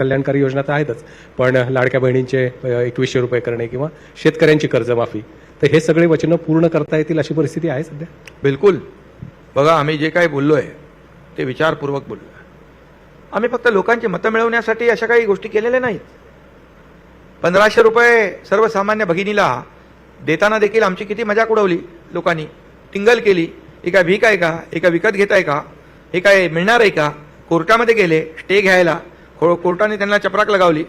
कल्याणकारी योजना तर आहेतच. पण लाडक्या बहिणींचे एकवीसशे रुपये करणे किंवा शेतकऱ्यांची कर्जमाफी तर हे सगळे वचनं पूर्ण करता येतील अशी परिस्थिती आहे सध्या? बिलकुल. बघा आम्ही जे काही बोललो आहे ते विचारपूर्वक बोललो आहे आम्ही फक्त लोकांची मतं मिळवण्यासाठी अशा काही गोष्टी केलेल्या नाहीत. पंधराशे रुपये सर्वसामान्य भगिनीला देताना देखील आमची किती मजाक उडवली लोकांनी. टिंगल केली एका भीक आहे का? एका विकत घेत आहे का? हे काय मिळणार आहे का? कोर्टामध्ये गेले स्टे घ्यायला कोर्टाने त्यांना चपराक लगावली.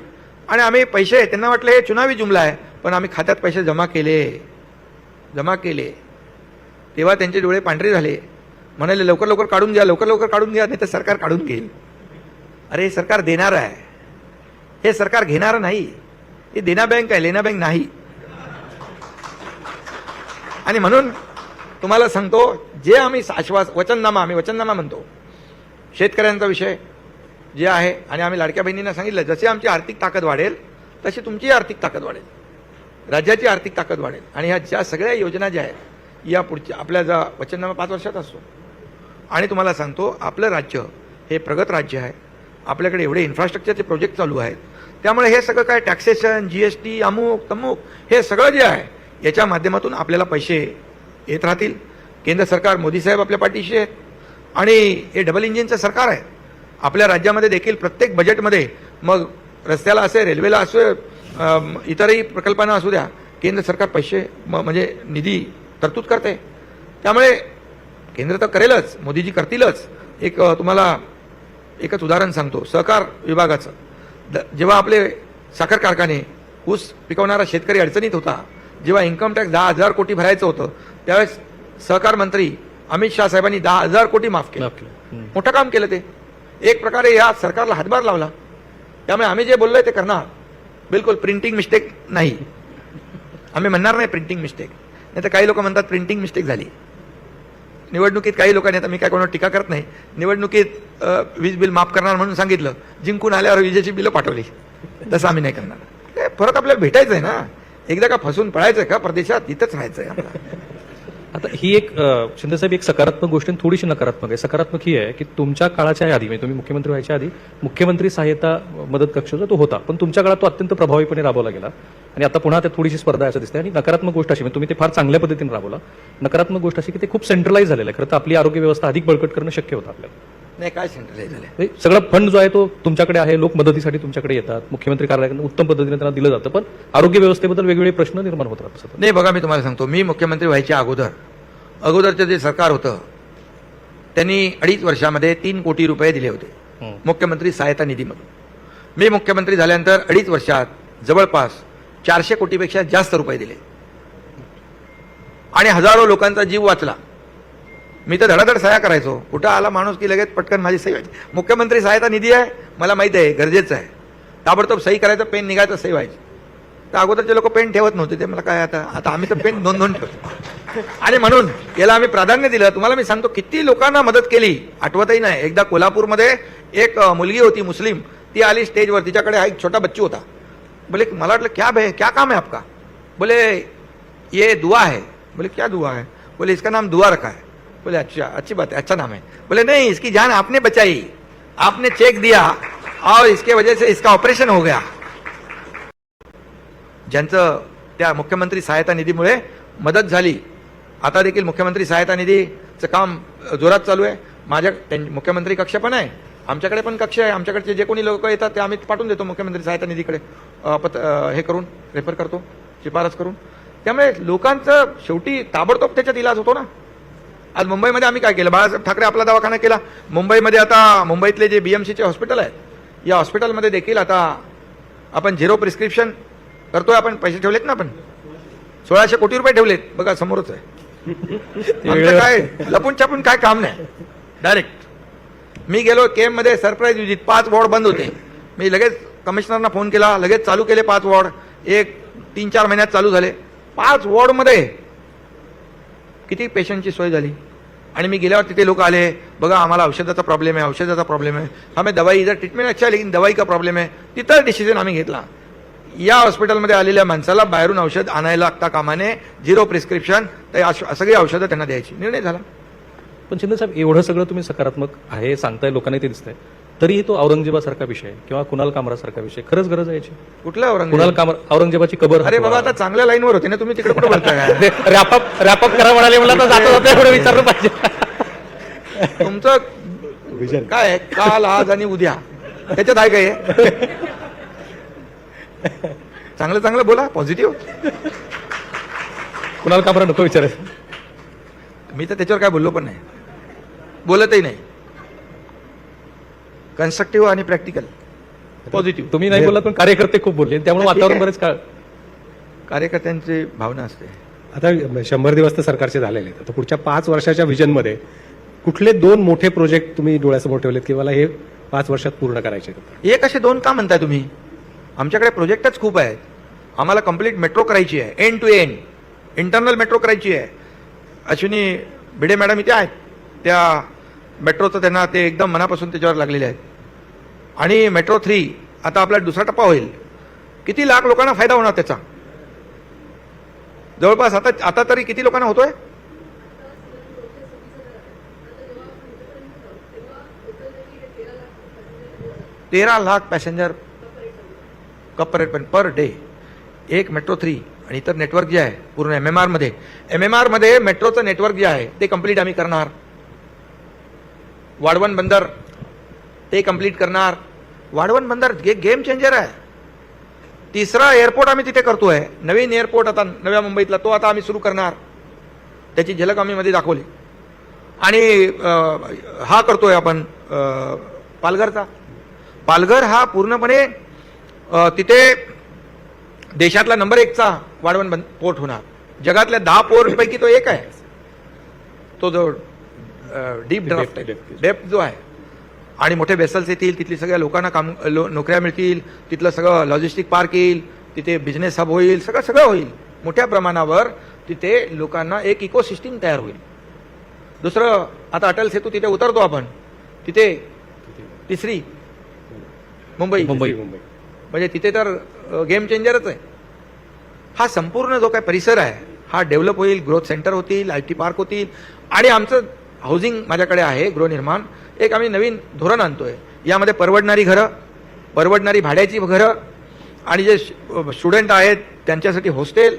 आणि आम्ही पैसे त्यांना वाटलं हे चुनावी जुमला आहे. पण आम्ही खात्यात पैसे जमा केले. जमा केले. तेव्हा त्यांचे डोळे पांढरे झाले. म्हणाले लवकर लवकर काढून घ्या लवकर लवकर काढून घ्या नाही तर सरकार काढून घेईल. अरे हे सरकार देणार आहे. हे सरकार घेणार नाही. हे देना बँक आहे लेना बँक नाही. आणि म्हणून तुम्हाला सांगतो जे आम्ही आश्वास वचननामा आम्ही वचननामा म्हणतो शेतकऱ्यांचा विषय जे आहे आणि आम्ही लाडक्या बहिणींना सांगितलं जसे आमची आर्थिक ताकद वाढेल तशी तुमची आर्थिक ताकद वाढेल. राज्याची आर्थिक ताकद वाढेल. आणि ह्या ज्या सगळ्या योजना ज्या आहेत या पुढच्या आपल्या जा वचननामा पाच वर्षात असतो. आणि तुम्हाला सांगतो आपलं राज्य हे प्रगत राज्य आहे. आपल्याकडे एवढे इन्फ्रास्ट्रक्चरचे प्रोजेक्ट चालू आहेत. त्यामुळे हे सगळं काय टॅक्सेशन जी एस टी अमुक तमुक हे सगळं जे आहे याच्या माध्यमातून आपल्याला पैसे येत राहतील. केंद्र सरकार मोदी साहेब आपल्या पाठीशी आहेत. आणि हे डबल इंजिनचं सरकार आहे. आपल्या राज्यामध्ये देखील प्रत्येक बजेटमध्ये मग रस्त्याला असे रेल्वेला असो इतरही प्रकल्पांना असू द्या केंद्र सरकार पैसे म- म्हणजे निधी तरतूद करते. त्यामुळे केंद्र तर करेलच मोदीजी करतीलच. एक तुम्हाला एकच उदाहरण सांगतो सहकार विभागाचं. जेव्हा आपले साखर कारखाने ऊस पिकवणारा शेतकरी अडचणीत होता जेव्हा इन्कम टॅक्स दहा हजार कोटी भरायचं होतं त्यावेळेस सहकार मंत्री अमित शाह साहेबांनी दहा हजार कोटी माफ केलं. मोठं काम केलं ते. एक प्रकारे या सरकारला हातभार लावला. त्यामुळे आम्ही जे बोललोय ते करणार. बिलकुल प्रिंटिंग मिस्टेक नाही. आम्ही म्हणणार नाही प्रिंटिंग मिस्टेक नाही तर काही लोक म्हणतात प्रिंटिंग मिस्टेक झाली. निवडणुकीत काही लोकांनी आता मी काय कोणावर टीका करत नाही. निवडणुकीत वीज बिल माफ करणार म्हणून सांगितलं. जिंकून आल्यावर विजेची बिलं पाठवली. तसं आम्ही नाही करणार. फरक आपल्याला भेटायचं आहे ना. एकदा का फसून पळायचं का? परदेशात तिथंच राहायचं आहे आम्हाला आता ही एक शिंदेसाहेब एक सकारात्मक गोष्ट आणि थोडीशी नकारात्मक आहे. सकारात्मक ही आहे की तुमच्या काळाच्या आधी म्हणजे तुम्ही मुख्यमंत्री व्हायच्या आधी मुख्यमंत्री सहाय्यता मदत कक्ष जो तो होता. पण तुमच्या काळात तो अत्यंत प्रभावीपणे राबवला गेला. आणि आता पुन्हा त्यात थोडीशी स्पर्धा असं दिसते. आणि नकारात्मक गोष्ट अशी म्हणजे तुम्ही ते फार चांगल्या पद्धतीने राबवला. नकारात्मक गोष्ट अशी की ते खूप सेंट्रलाइज झालेलं आहे. खरं तर आपली आरोग्य व्यवस्था अधिक बळकट करणं शक्य होतं आपल्याला. नाही काय सेंट्रलाइज झालं म्हणजे सगळा फंड जो आहे तो तुमच्याकडे आहे लोक मदतीसाठी तुमच्याकडे येतात. मुख्यमंत्री कार्यालयाकडून उत्तम पद्धतीने त्यांना दिलं जातं पण आरोग्य व्यवस्थेबद्दल वेगवेगळे प्रश्न निर्माण होत राहतात सतत. नाही बघा मी तुम्हाला सांगतो. मी मुख्यमंत्री व्हायच्या अगोदर अगोदरचं जे सरकार होतं त्यांनी अडीच वर्षामध्ये तीन कोटी रुपये दिले होते. हं. मुख्यमंत्री सहायता निधीमधून. मी मुख्यमंत्री झाल्यानंतर अडीच वर्षात जवळपास चारशे कोटीपेक्षा जास्त रुपये दिले. आणि हजारो लोकांचा जीव वाचला. मी तर धडाधड सह्या करायचो. कुठं आला माणूस की लगेच पटकन माझी सही व्हायची? मुख्यमंत्री सहायता निधी आहे? मला माहीत आहे गरजेचं आहे. ताबडतोब सही करायचं पेन निघायचं सही व्हायची. तर अगोदरचे लोक पेन ठेवत नव्हते ते मला काय आता आता आम्ही तर पेन दोन दोन ठेवतो. आणि म्हणून याला आम्ही प्राधान्य दिलं. तुम्हाला मी सांगतो किती लोकांना मदत केली? आठवतही नाही. एकदा कोल्हापूरमध्ये एक मुलगी होती मुस्लिम. ती आली स्टेजवर. तिच्याकडे हा एक छोटा बच्चू होता. बोले मला वाटलं क्या भे क्या काम है आपका? बोले ये दुआ है. बोले क्या दुआ है? बोले इसका नाम दुआ रखा है. बोले अच्छा अच्छी बात है अच्छा नाम है। बोले नहीं इसकी जान आपने बचाई। आपने चेक दिया और इसके वजह से इसका ऑपरेशन हो गया। ज्यांचं त्या मुख्यमंत्री सहायता निधीमुळे मदत झाली आता देखील मुख्यमंत्री सहायता निधीचं काम जोरात चालू आहे. माझ्या मुख्यमंत्री कक्ष पण आहे. आमच्याकडे पण कक्ष आहे. आमच्याकडचे जे कोणी लोक येतात ते आम्ही पाठवून देतो मुख्यमंत्री सहायता निधीकडे. पत हे करून रेफर करतो शिफारस करून. त्यामुळे लोकांचं शेवटी ताबडतोब त्याच्यात इलाज होतो ना. आज मुंबईमध्ये आम्ही काय केलं? बाळासाहेब ठाकरे आपला दवाखाना केला. मुंबईमध्ये आता मुंबईतले जे बीएमसीचे हॉस्पिटल आहेत या हॉस्पिटलमध्ये देखील आता आपण झिरो प्रिस्क्रिप्शन करतोय आपण पैसे ठेवलेत ना आपण? सोळाशे कोटी रुपये ठेवलेत. बघा समोरच आहे. काय लपून छापून काय काम नाही. डायरेक्ट मी गेलो केममध्ये सरप्राईज विजिट पाच वॉर्ड बंद होते. मी लगेच कमिशनरना फोन केला लगेच चालू केले पाच वॉर्ड एक तीन चार महिन्यात चालू झाले. पाच वॉर्डमध्ये किती पेशंटची सोय झाली? आणि मी गेल्यावर तिथे लोक आले बघा आम्हाला औषधाचा प्रॉब्लेम आहे औषधाचा प्रॉब्लेम है हमें दवाई इधर ट्रीटमेंट अच्छा है लेकिन दवाई का प्रॉब्लेम आहे तिथं डिसिजन आम्ही घेतला. या हॉस्पिटलमध्ये आलेल्या माणसाला बाहेरून औषध आणायला लागता कामाने झिरो प्रिस्क्रिप्शन तर सगळी औषधं त्यांना द्यायची. निर्णय झाला. पण शिंदेसाहेब एवढं सगळं तुम्ही सकारात्मक आहे सांगताय लोकांना ते दिसतंय. तरीही तो औरंगजेबासारखा विषय किंवा कुणाल कामरासारखा विषय खरंच गरज आहे याची. कुठला कुणाल कामर औरंगजेबाची कबर अरे बाबा आता चांगल्या लाईनवर होते ना तुम्ही तिकडे कुठे बोलताय? रॅपअप रॅपअप करा म्हणाले मला तर जाता जाता एवढं विचारलं पाहिजे. तुमचं काय आहे? काल आज आणि उद्या. त्याच्यात आहे काय चांगलं चांगलं बोला पॉझिटिव्ह कुणाल कामरा नको विचारायचं मी तर त्याच्यावर काय बोललो पण नाही. बोलतही नाही. कन्स्ट्रक्टिव्ह आणि प्रॅक्टिकल पॉझिटिव्ह तुम्ही नाही बोललात पण कार्यकर्ते खूप बोलले. त्यामुळे वातावरण. बरेच काळ कार्यकर्त्यांची भावना असते. आता शंभर दिवस तर सरकारचे झालेले आहेत. तर पुढच्या पाच वर्षाच्या व्हिजनमध्ये कुठले दोन मोठे प्रोजेक्ट तुम्ही डोळ्यासमोर ठेवलेत की मला हे पाच वर्षात पूर्ण करायचे आहेत? एक असे दोन का म्हणताय तुम्ही? आमच्याकडे प्रोजेक्टच खूप आहेत. आम्हाला कंप्लीट मेट्रो करायची आहे. End to end internal metro करायची आहे. अश्विनी भिडे मॅडम इथे आहेत. त्या मेट्रोचं त्यांना ते एकदम मनापासून त्याच्यावर लागलेले आहेत. आणि मेट्रो थ्री आता आपला दुसरा टप्पा होईल. किती लाख लोकांना फायदा होणार त्याचा? जवळपास आता आता तरी किती लोकांना होतोय? तेरा लाख पॅसेंजर कपरेट पण पर डे. एक मेट्रो थ्री आणि इतर नेटवर्क जे आहे पूर्ण एम एम आरमध्ये एम एम आरमध्ये मेट्रोचं नेटवर्क जे आहे ते कंप्लीट आम्ही करणार. वाढवण बंदर ते कंप्लीट करणार. वाढवण बंदर हे गेम चेंजर आहे. तिसरा एअरपोर्ट आम्ही तिथे करतोय. नवीन एअरपोर्ट आता नव्या मुंबईतला तो आता आम्ही सुरू करणार. त्याची झलक आम्ही मध्ये दाखवली. आणि हा करतोय आपण अं, पालघरचा. पालघर हा पूर्णपणे तिथे देशातला नंबर एकचा वाढवण बंद पोर्ट होणार. जगातल्या दहा पोर्ट पैकी तो एक आहे. तो जो डीप ड्राफ्ट आहे. डेप्थ जो आहे. आणि मोठे वेसल्स येतील तिथली सगळ्या लोकांना काम लो, नोकऱ्या मिळतील तिथलं सगळं लॉजिस्टिक पार्क येईल तिथे बिझनेस हब होईल सगळं सगळं होईल. मोठ्या प्रमाणावर तिथे लोकांना एक इकोसिस्टीम तयार होईल. दुसरं आता अटल सेतू तिथे उतरतो आपण. तिथे तिसरी मुंबई. मुंबई. मुंबई. म्हणजे तिथे तर गेम चेंजरच आहे. हा संपूर्ण जो काही परिसर आहे हा डेव्हलप होईल ग्रोथ सेंटर होतील आय टी पार्क होतील आणि आमचं हाऊसिंग माझ्याकडे आहे गृहनिर्माण. एक आम्ही नवीन धोरण आणतोय. यामध्ये परवडणारी घरं परवडणारी भाड्याची घरं आणि जे स्टुडंट आहेत त्यांच्यासाठी हॉस्टेल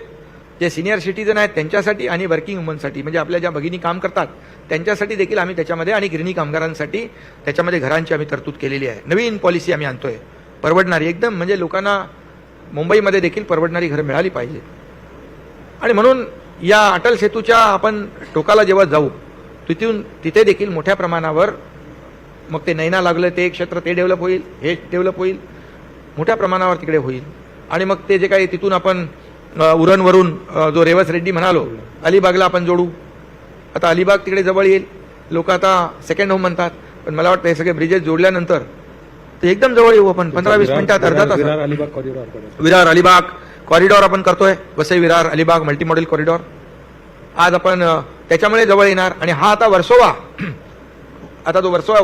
जे सिनियर सिटीजन आहेत त्यांच्यासाठी आणि वर्किंग वुमनसाठी म्हणजे आपल्या ज्या भगिनी काम करतात त्यांच्यासाठी देखील आम्ही त्याच्यामध्ये आणि गिरणी कामगारांसाठी त्याच्यामध्ये घरांची आम्ही तरतूद केलेली आहे. नवीन पॉलिसी आम्ही आणतोय. परवडणारी एकदम म्हणजे लोकांना मुंबईमध्ये देखील परवडणारी घरं मिळाली पाहिजे आणि म्हणून या अटल सेतूच्या आपण टोकाला जेव्हा जाऊ तिथून तिथे देखील मोठ्या प्रमाणावर मग ते नैना लागलं ते क्षेत्र ते डेव्हलप होईल हे डेव्हलप होईल मोठ्या प्रमाणावर तिकडे होईल. आणि मग ते जे काही तिथून आपण उरणवरून जो रेवस रेड्डी म्हणालो अलिबागला आपण जोडू. आता अलिबाग तिकडे जवळ येईल. लोक आता सेकंड होम म्हणतात पण मला वाटतं हे सगळे ब्रिजेस जोडल्यानंतर ते एकदम जवळ येऊ आपण. पंधरा वीस मिनिटात अर्धा तास विरार अलिबाग कॉरिडॉर करायचं. विरार अलिबाग कॉरिडॉर आपण करतोय. Vasai Virar Alibag multi model corridor आज आपण त्याच्यामुळे जवळ येणार. आणि हा आता वर्सोवा. आता तो वर्सोवा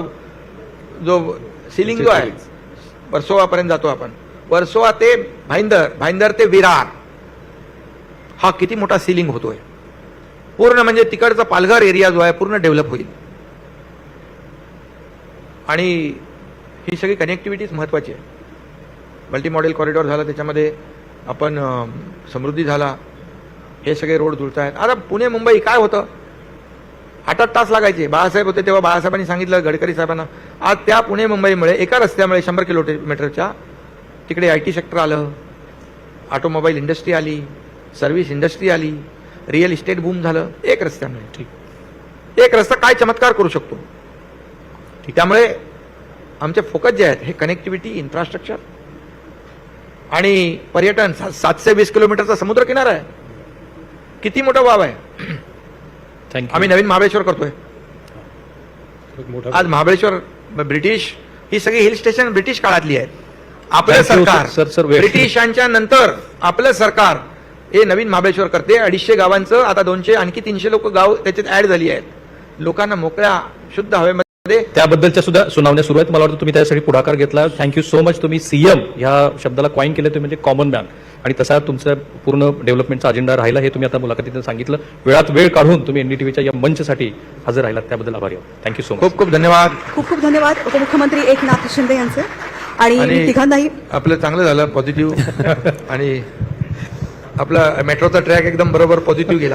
जो सिलिंग जो आहे वर्सोवापर्यंत जातो आपण. वर्सोवा ते भाईंदर भाईंदर ते विरार. हा किती मोठा सिलिंग होतोय. पूर्ण म्हणजे तिकडचा पालघर एरिया जो आहे पूर्ण डेव्हलप होईल. आणि ही सगळी कनेक्टिव्हिटीच महत्वाची आहे. मल्टी मॉडेल कॉरिडॉर झाला त्याच्यामध्ये आपण समृद्धी झाला. हे सगळे रोड जुळत आहेत आता पुणे मुंबई काय होतं? आठ आठ तास लागायचे. बाळासाहेब होते तेव्हा बाळासाहेबांनी सांगितलं गडकरी साहेबांना आज त्या पुणे मुंबईमुळे एका रस्त्यामुळे शंभर किलोमीटरच्या तिकडे आय टी सेक्टर आलं. ऑटोमोबाईल इंडस्ट्री आली सर्व्हिस इंडस्ट्री आली रिअल इस्टेट बूम झालं. एक रस्त्यामुळे ठीक. एक रस्ता काय चमत्कार करू शकतो? त्यामुळे आमचे फोकस जे आहेत हे कनेक्टिव्हिटी इन्फ्रास्ट्रक्चर आणि पर्यटन. सातशे वीस किलोमीटरचा समुद्र किनारा आहे. किती मोठा वाव आहे? थँक्यू आम्ही नवीन महाबळेश्वर करतोय. एक मोठा आज महाबळेश्वर ब्रिटिश ही सगळी हिल स्टेशन ब्रिटिश काळातली आहेत. आपलं सरकार. ब्रिटिशांच्या नंतर आपलं सरकार हे नवीन महाबळेश्वर करते. अडीचशे गावांचं आता दोनशे आणखी तीनशे लोक गाव त्याच्यात ऍड झाली आहेत. लोकांना मोकळ्या शुद्ध हवेमध्ये त्याबद्दलच्या सुद्धा सुनावण्या सुरू आहेत. मला वाटतं तुम्ही त्यासाठी पुढाकार घेतला. थँक्यू सो मच तुम्ही सीएम ह्या शब्दाला कॉईन केले तुम्ही म्हणजे कॉमन मॅन आणि तसा तुमचा पूर्ण डेव्हलपमेंटचा अजेंडा राहिला हे तुम्ही आता मुलाखतीतून सांगितलं. वेळात वेळ काढून तुम्ही एनडीटीव्हीच्या या मंचसाठी हजर राहिलात. त्याबद्दल आभारी आहोत. थँक्यू सो मच खूप खूप धन्यवाद. खूप खूप धन्यवाद उपमुख्यमंत्री एकनाथ शिंदे यांचे. आणि आणि तिघांनाही आपलं चांगलं झालं पॉझिटिव्ह आणि आपला मेट्रोचा ट्रॅक एकदम बरोबर पॉझिटिव्ह गेला.